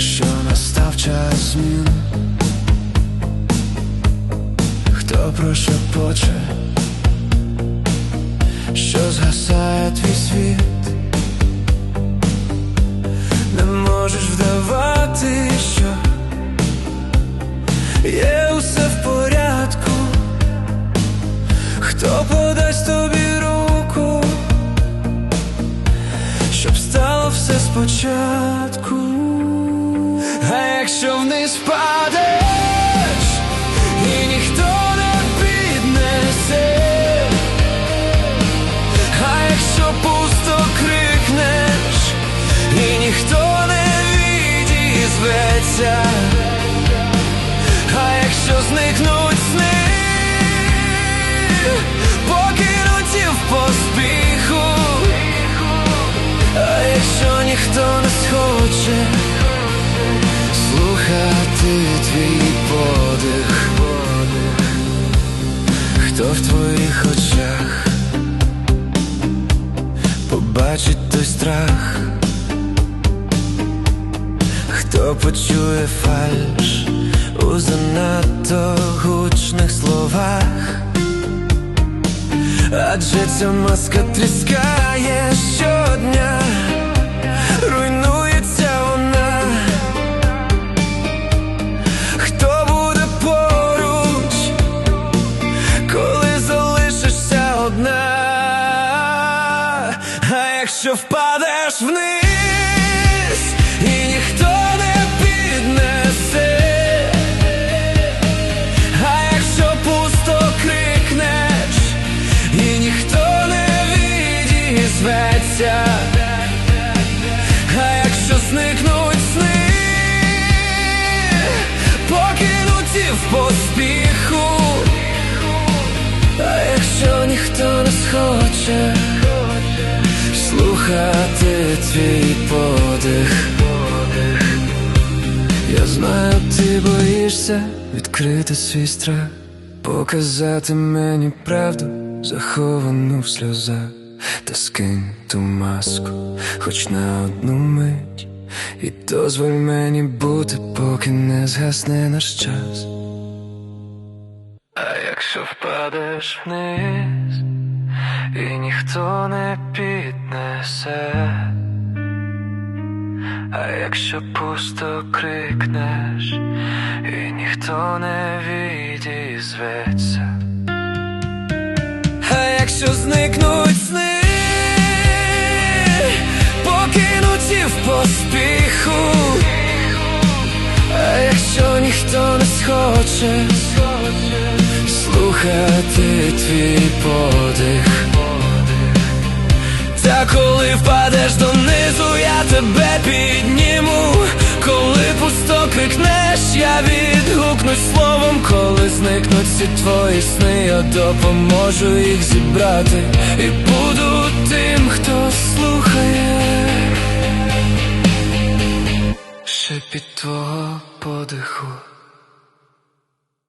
що настав час змін, хто прошепоче, що згасає твій світ, не можеш вдавати, що є усе в порядку, хто подасть тобі руку, щоб стало все спочатку а якщо вниз падеш, і ніхто не піднесе, а якщо пусто крикнеш, і ніхто не відізветься, а якщо зникнуть сни, покинуті в поспіху, хто в твоїх очах? Побачить той страх, хто почує фальш у занадто гучних словах, адже ця маска тріскає щодня, якщо впадеш вниз, і ніхто не піднесе, а якщо пусто крикнеш, і ніхто не відізветься, а якщо зникнуть сни, покинуті в поспіху, слухати твій подих, я знаю, ти боїшся відкрити свій страх, показати мені правду, заховану в сльозах, та скинь ту маску, хоч на одну мить. І дозволь мені бути, поки не згасне наш час. А якщо впадеш вниз, і ніхто не піднесе, а якщо пусто крикнеш, і ніхто не відізветься. А якщо зникнуть сни, покинуті в поспіху, а якщо ніхто не схоче слухати твій подих, коли впадеш донизу, я тебе підніму, коли пусто крикнеш, я відгукнусь словом, коли зникнуть всі твої сни, я допоможу їх зібрати. І буду тим, хто слухає. Шепіт твого подиху